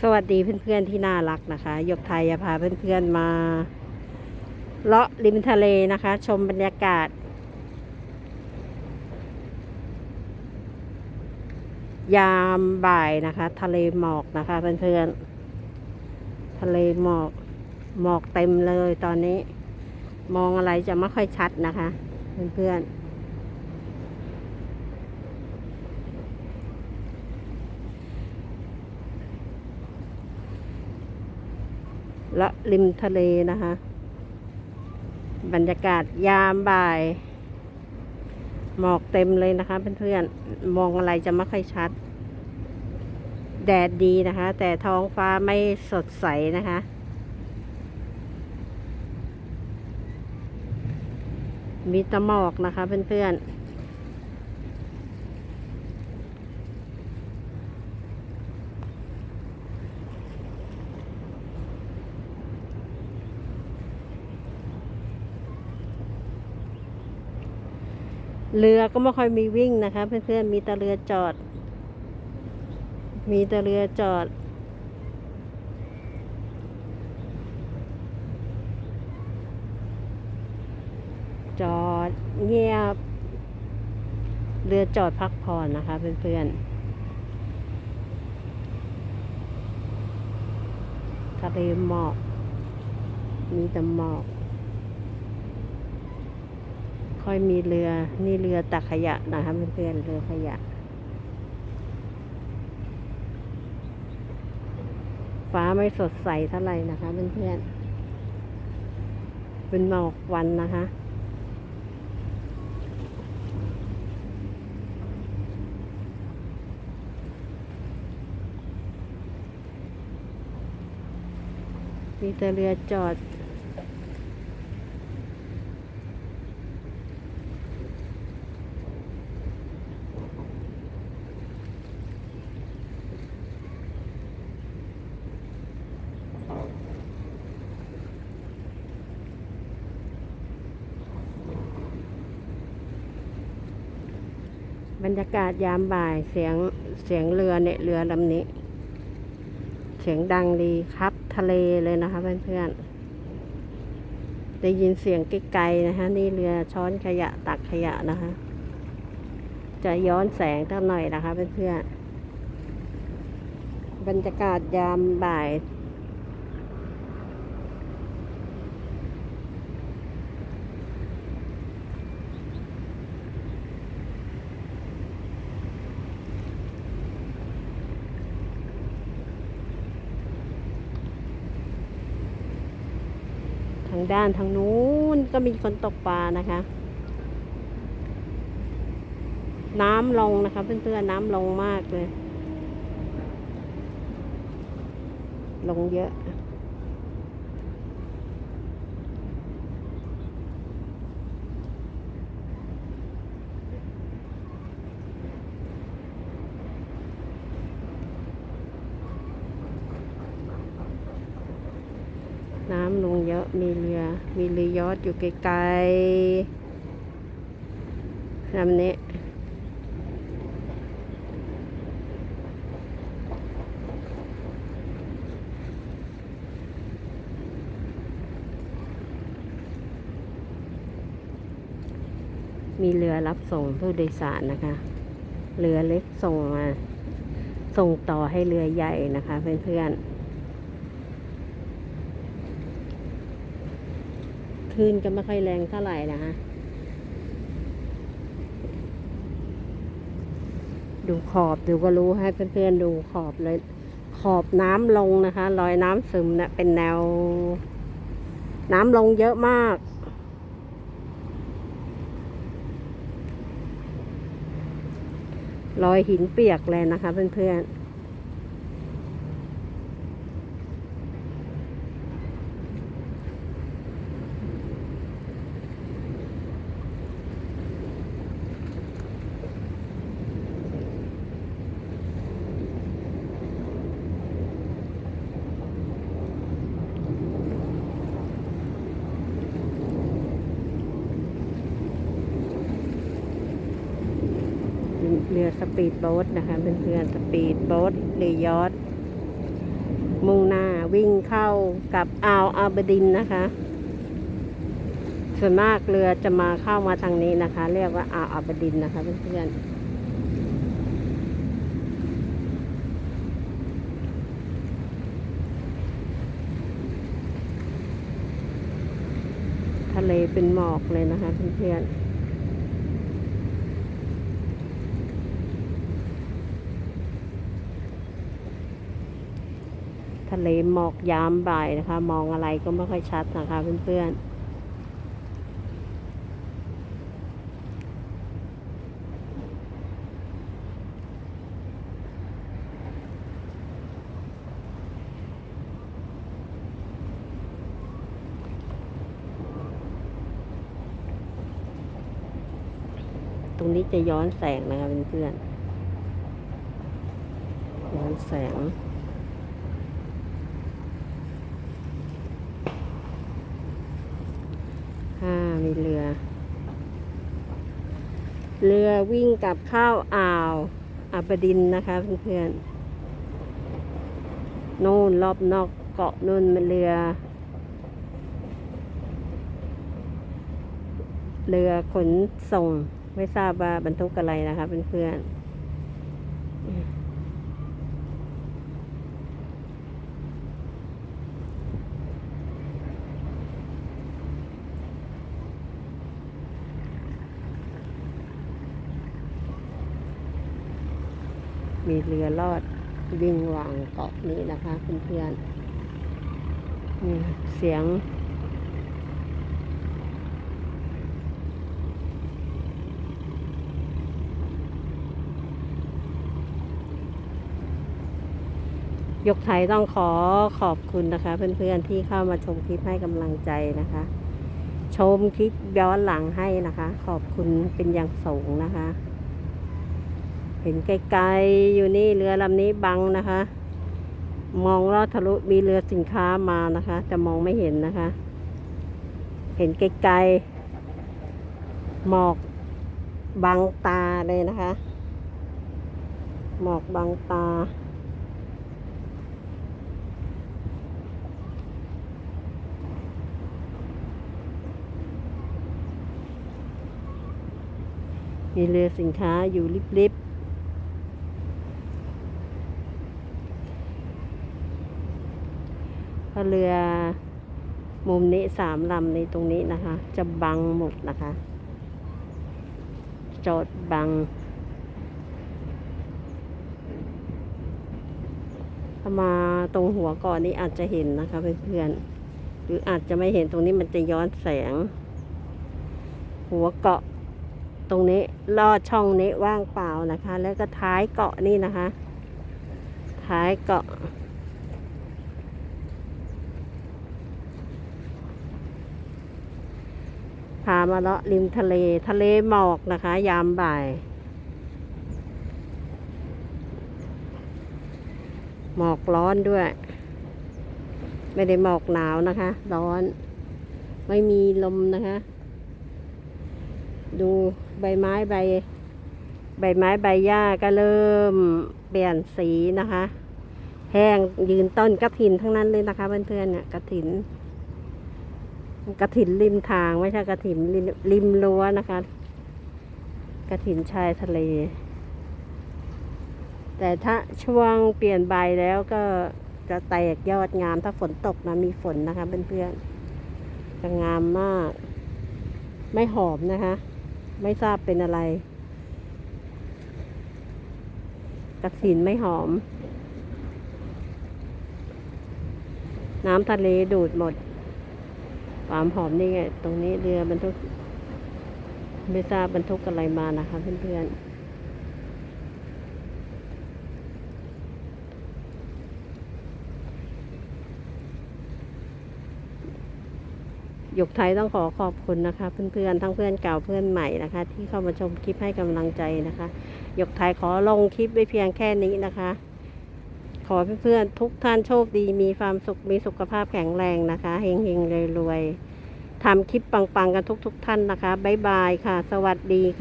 สวัสดีเพื่อนๆที่น่ารักนะคะ ยกไทยจะพาเพื่อนๆมาเลาะริมทะเลนะคะ ชมบรรยากาศ ยามบ่ายนะคะ ทะเลหมอกนะคะเพื่อนๆทะเลหมอก หมอกเต็มเลยตอนนี้ มองอะไรจะไม่ค่อยชัดนะคะ เพื่อนๆ และริมทะเลนะคะ บรรยากาศยามบ่าย หมอกเต็มเลยนะคะเพื่อนๆมองอะไรจะไม่ค่อยชัด แดดดีนะคะ แต่ท้องฟ้าไม่สดใสนะคะมีตะหมอกนะคะเพื่อนๆ เรือก็ไม่ค่อยมีวิ่งนะคะ เพื่อนๆมีแต่เรือจอด มีแต่เรือจอด จอดเงียบ เรือจอดพักผ่อนนะคะ เพื่อนๆทะเลหมอก มีแต่หมอก ค่อยมีเรือ นี่เรือตักขยะนะคะเพื่อนๆเรือขยะ ฟ้าไม่สดใสเท่าไหร่นะคะเพื่อนๆเป็นหมอกวันนะคะมีแต่เรือจอด บรรยากาศยามบ่ายเสียงเสียงเรือเนี่ยเรือลำนี้ เสียงดังดีครับ ทะเลเลยนะคะเพื่อนๆได้ยินเสียงไกลๆนะคะ นี่เรือช้อนขยะตักขยะนะคะ จะย้อนแสงเท่าหน่อยนะคะเพื่อนๆบรรยากาศยามบ่าย ด้านทางนู้นก็มีคนตกปลานะคะ น้ำลงนะคะเพื่อนๆน้ำลงมากเลย ลงเยอะ น้ำลงเยอะมีเรือ มีเรือยอดอยู่ไกลๆลำนี้มีเรือรับส่งผู้โดยสารนะคะ เรือเล็กส่งมา ส่งต่อให้เรือใหญ่นะคะเพื่อนๆ คลื่นก็ไม่ค่อยแรงเท่าไหร่นะคะดูขอบดูก็รู้ให้เพื่อนๆดูขอบเลย ขอบน้ำลงนะคะ รอยน้ำซึมเนะ่ะเป็นแนว น้ำลงเยอะมาก รอยหินเปียกเลยนะคะเพื่อนๆ เรือสปีดโบ๊ทนะคะเพื่อนๆสปีดโบ๊ทเรือยอทมุ่งหน้าวิ่งเข้ากับอ่าวอาบดินนะคะ ส่วนมากเรือจะมาเข้ามาทางนี้นะคะ เรียกว่าอ่าวอาบดินนะคะเพื่อนๆทะเลเป็นหมอกเลยนะคะเพื่อนๆ เลหมอกยามบ่ายนะคะ มองอะไรก็ไม่ค่อยชัดนะคะเพื่อนๆตรงนี้จะย้อนแสงนะคะเพื่อนๆย้อนแสง อ่ามีเรือ เรือวิ่งกลับเข้าวอ่าวอาบดินนะคะเพื่อนๆนู่นรอบนอกเกาะนู่นมันเรือ เรือขนส่งไม่ทราบว่าบรรทุกอะไรนะคะเพื่อนๆ มีเรือลอดวิ่งวางเกาะนี้นะคะเพื่อนๆนี่เสียง ยกไทยต้องขอขอบคุณนะคะ เพื่อนๆที่เข้ามาชมคลิปให้กำลังใจนะคะ ชมคลิปย้อนหลังให้นะคะ ขอบคุณเป็นอย่างสูงนะคะ เห็นไกลๆอยู่นี่เรือลำนี้บังนะคะ มองลอดทะลุมีเรือสินค้ามานะคะ แต่มองไม่เห็นนะคะ เห็นไกลๆหมอกบังตาเลยนะคะ หมอกบังตามีเรือสินค้าอยู่ริบๆ เพเรือมุมนี้สามลำในตรงนี้นะคะ จะบังหมดนะคะ จอดบังมาตรงหัวก่อนนี้อาจจะเห็นนะคะเพื่อนๆหรืออาจจะไม่เห็นตรงนี้มันจะย้อนแสง หัวเกาะตรงนี้ลอดช่องนี้ว่างเปล่านะคะ แล้วก็ท้ายเกาะนี่นะคะ ท้ายเกาะ พามาเลาะริมทะเลทะเลหมอกนะคะ ยามบ่าย หมอกร้อนด้วย ไม่ได้หมอกหนาวนะคะ ร้อน ไม่มีลมนะคะ ดูใบไม้ใบ ใบไม้ใบหญ้าก็เริ่มเปลี่ยนสีนะคะ แห้งยืนต้นกระถินทั้งนั้นเลยนะคะเพื่อนๆเนี่ยกระถิน กระถินริมทางไม่ใช่กระถินริมริมรั้วนะคะ กระถินชายทะเล แต่ถ้าช่วงเปลี่ยนใบแล้วก็จะแตกยอดงามถ้าฝนตกนะมีฝนนะคะเพื่อนๆจะงามมาก ไม่หอมนะคะ ไม่ทราบเป็นอะไร กระถินไม่หอม น้ำทะเลดูดหมด ความหอมนี่ไงตรงนี้เรือบรรทุกไม่ทราบบรรทุกอะไรมานะคะเพื่อนๆยกไทยต้องขอขอบคุณนะคะ เพื่อนๆ ทั้งเพื่อนเก่าเพื่อนใหม่นะคะ ที่เข้ามาชมคลิปให้กำลังใจนะคะหยกไทยขอลงคลิปไว้เพียงแค่นี้นะคะ ขอเพื่อนๆทุกท่านโชคดี มีความสุข มีสุขภาพแข็งแรงนะคะ เฮงๆรวยๆทำคลิปปังๆ กันทุกๆท่านนะคะ บ๊ายบายค่ะ สวัสดีค่ะ